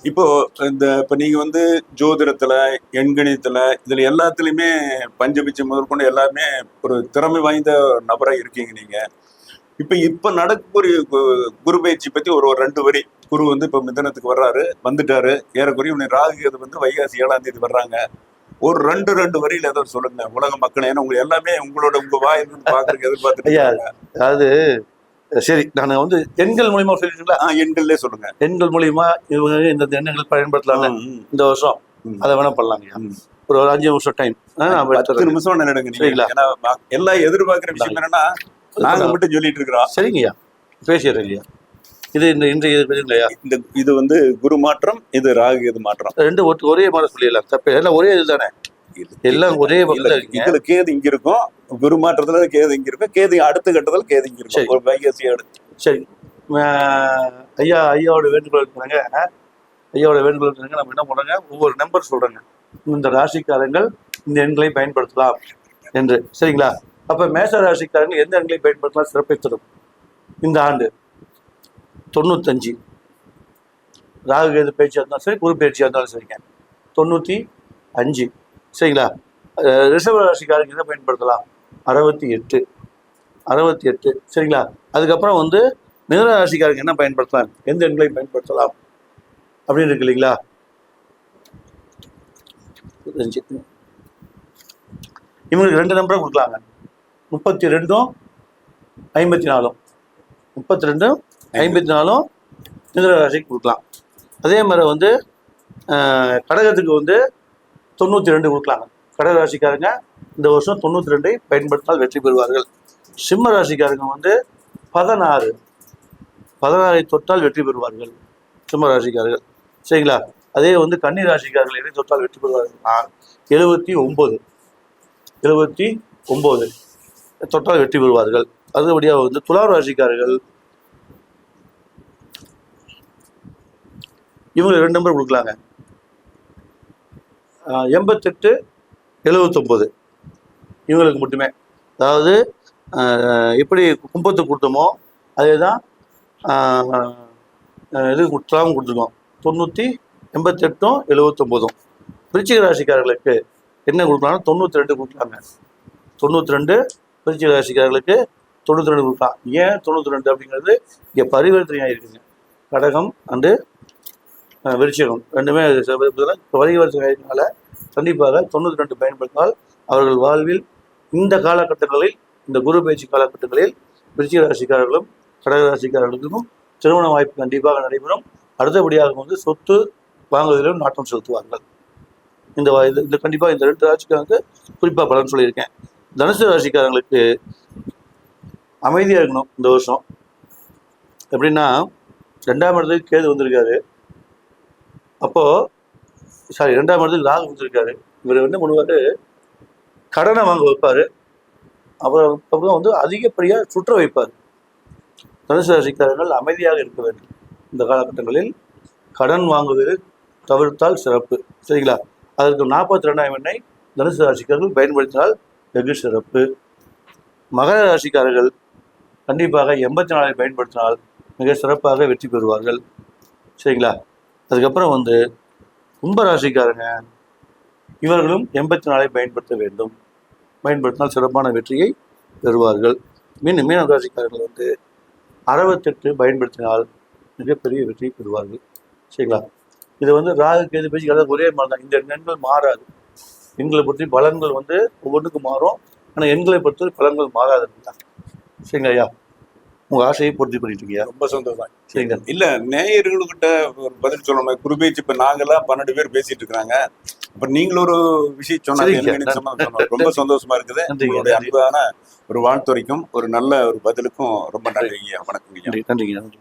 இப்போ இந்த இப்ப நீங்க வந்து ஜோதிடத்துல எண்கணிதத்துல இதுல எல்லாத்துலயுமே பஞ்சபிச்சை முதற்கொண்டு எல்லாமே ஒரு திறமை வாய்ந்த நபரா இருக்கீங்க நீங்க. இப்ப இப்ப நடக்கக்கூடிய குரு பயிற்சி பத்தி ஒரு ஒரு ரெண்டு வரி. குரு வந்து இப்ப மிதனத்துக்கு வர்றாரு வந்துட்டாரு ஏறக்குறைய உன்னை ராகு வந்து வைகாசி ஏழாம் தேதி வர்றாங்க. ஒரு ரெண்டு ரெண்டு வரியில ஏதாவது சொல்லுங்க. உலக மக்கள் ஏன்னா உங்க எல்லாமே உங்களோட உங்க வாயிலிருந்து பாக்குறதுக்கு எதிர்பார்த்துட்டு. அதாவது சரி நான் வந்து எண்கள் மூலியமா சொல்லிட்டீங்களா ஆ, எண்கள்லயே சொல்லுங்க. எண்கள் மூலியமா இவங்க இந்த எண்ணங்கள் பயன்படுத்தலாங்க ம், ம், இந்த வருஷம். அதை வேணா பண்ணலாங்க. ஒரு ஒரு அஞ்சு வருஷம் டைம் பத்து நிமிஷம் நினைடுங்க சரிங்களா? ஏன்னா எல்லாம் எதிர்பார்க்கிற விஷயம் என்னன்னா நாங்க மட்டும் சொல்லிட்டு இருக்கிறோம். சரிங்கய்யா. பேசிடுறேன் இல்லையா இது இந்த இன்றைய இது இல்லையா இந்த இது வந்து குரு மாற்றம் இது ராகு இது மாற்றம். ரெண்டு ஒரே மாதிரி சொல்லிடலாம். தப்பு எல்லாம் ஒரே இது தானே எல்லாம் ஒரே இதுல கேது இங்க இருக்கும். குரு மாற்றத்துல கேது இங்க இருக்கும். கேது அடுத்த கட்டத்துல கேது இங்க. இருக்கும். ஒரு வைகாசி அடுத்து. சரி. ஐயா ஐயாவோட வேண்டுகோள் இருக்கிறாங்க ஐயாவோட வேண்டுகோள் இருக்கிறாங்க நம்ம என்ன பண்றாங்க ஒவ்வொரு நம்பர் சொல்றாங்க. இந்த ராசிக்காரங்கள் இந்த எண்களை பயன்படுத்தலாம் என்று. சரிங்களா? அப்ப மேச ராசிக்காரங்கள் எந்த எண்களை பயன்படுத்தலாம்? சிறப்பை தரும். இந்த ஆண்டு தொண்ணூத்தஞ்சு. ராகு கேது பயிற்சியாக இருந்தாலும் சரி குரு பயிற்சியாக இருந்தாலும் சரிங்க. தொண்ணூற்றி அஞ்சு. சரிங்களா? அஹ் ரிஷப ராசிக்காரங்க பயன்படுத்தலாம்? அறுபத்தி எட்டு. அறுபத்தி எட்டு. சரிங்களா? அதுக்கப்புறம் வந்து மிதன ராசிக்காரங்க என்ன பயன்படுத்தலாம்? எந்த எண்களை பயன்படுத்தலாம்? அப்படின்னு இருக்கு இல்லைங்களா? இவங்களுக்கு ரெண்டு நம்பரை கொடுக்கலாங்க. முப்பத்தி ரெண்டும் ஐம்பத்தி நாலும். முப்பத்தி ரெண்டும் ஐம்பத்தி நாலும் மிதன ராசிக்கு கொடுக்கலாம். அதே மாதிரி வந்து ஆஹ், கடகத்துக்கு வந்து தொண்ணூற்றி ரெண்டு கொடுக்கலாங்க. கடகராசிக்காரங்க இந்த வருஷம் தொண்ணூற்றி ரெண்டை பயன்படுத்தினால் வெற்றி பெறுவார்கள். சிம்ம ராசிக்காரங்க வந்து பதினாறு. பதினாறை தொட்டால் வெற்றி பெறுவார்கள். சிம்ம ராசிக்காரர்கள். சரிங்களா? அதே வந்து கன்னி ராசிக்காரர்கள் எதை தொட்டால் வெற்றி பெறுவார்கள். எழுபத்தி ஒம்பது. எழுபத்தி ஒம்பது. தொட்டால் வெற்றி பெறுவார்கள். அதுபடியாக வந்து துலா ராசிக்காரர்கள். இவங்க ரெண்டு நம்பர் கொடுக்கலாங்க. எண்பத்தெட்டு எழுபத்தொம்போது இவங்களுக்கு மட்டுமே. அதாவது எப்படி கும்பத்துக்கு கொடுத்தோமோ அதே தான் இது துலாம் கொடுத்துருக்கோம். தொண்ணூற்றி எண்பத்தெட்டும் எழுபத்தொம்போதும் விருச்சிக ராசிக்காரர்களுக்கு என்ன கொடுக்கலாம்னா தொண்ணூற்றி ரெண்டு கொடுக்கலாங்க. தொண்ணூற்றி ரெண்டு விருச்சிக ராசிக்காரர்களுக்கு தொண்ணூற்றி ரெண்டு கொடுக்கலாம். ஏன் தொண்ணூற்றி ரெண்டு அப்படிங்கிறது? இங்கே பரிவர்த்தனையாக இருக்குங்க கடகம் அண்டு விருச்சிகம். ரெண்டுமே ச- பரிவர்த்தனை சந்திப்பாக கண்டிப்பாக தொண்ணூற்றி ரெண்டு பயன்படுத்தினால் அவர்கள் வாழ்வில் இந்த காலகட்டங்களில் இந்த குரு பயிற்சி காலகட்டங்களில் விருச்சிக ராசிக்காரர்களும் கடக ராசிக்காரர்களுக்கும் திருமண வாய்ப்பு கண்டிப்பாக நடைபெறும். அடுத்தபடியாக வந்து சொத்து வாங்குவதிலும் நாட்டம் செலுத்துவார்கள். இந்த இது இந்த கண்டிப்பாக இந்த ரெண்டு ராசிக்காரங்களுக்கு குறிப்பாக பலன் சொல்லியிருக்கேன். தனுசு ராசிக்காரங்களுக்கு அமைதியாக இருக்கணும் இந்த வருஷம். எப்படின்னா ரெண்டாம் இடத்துக்கு கேது வந்திருக்காரு. அப்போது சாரி ரெண்டாம் இடத்துல ராகு கொடுத்துருக்காரு இவர் என்ன பண்ணுவார்? கடனை வாங்க வைப்பார். அப்புறம் அப்புறம் வந்து அதிகப்படியாக சுற்ற வைப்பார். தனுசு ராசிக்காரர்கள் அமைதியாக இருக்க வேண்டும். இந்த காலகட்டங்களில் கடன் வாங்குவது தவிர்த்தால் சிறப்பு. சரிங்களா? அதற்கு நாற்பத்தி ரெண்டாயிரம் எண்ணை தனுசு ராசிக்காரர்கள் பயன்படுத்தினால் வெகு சிறப்பு. மகர ராசிக்காரர்கள் கண்டிப்பாக எண்பத்தி நாலை பயன்படுத்தினால் மிக சிறப்பாக வெற்றி பெறுவார்கள். சரிங்களா? அதுக்கப்புறம் வந்து கும்பராசிக்காரங்க இவர்களும் எண்பத்தி நாளை பயன்படுத்த வேண்டும். பயன்படுத்தினால் சிறப்பான வெற்றியை பெறுவார்கள். மீன் மீன ராசிக்காரர்கள் வந்து அறுபத்தெட்டு பயன்படுத்தினால் மிகப்பெரிய வெற்றி பெறுவார்கள். சரிங்களா? இது வந்து ராகு கேது பேச்சு எல்லாம் ஒரே மாதிரி தான். இந்த எண்கள் மாறாது. எண்களை பற்றி பலன்கள் வந்து ஒவ்வொன்றுக்கும் மாறும். ஆனால் எண்களை பொறுத்தவரை பலன்கள் மாறாது சரிங்களா ஐயா? உங்கள் ஆசையை பூர்த்தி பண்ணிட்டு இருக்கியா ரொம்ப சந்தோஷம். சரிங்க. இல்ல நேயர்கள்கிட்ட ஒரு பதில் சொல்லணும். குரு பயிற்சி இப்ப நாங்கெல்லாம் பன்னெண்டு பேர் பேசிட்டு இருக்காங்க இப்ப நீங்களும் ஒரு விஷயம் சொன்னாங்க. ரொம்ப சந்தோஷமா இருக்குது. உங்களுடைய. அன்பான ஒரு வாழ்த்துரைக்கும் ஒரு நல்ல ஒரு பதிலுக்கும் ரொம்ப நன்றிங்க. நன்றிங்க நன்றி.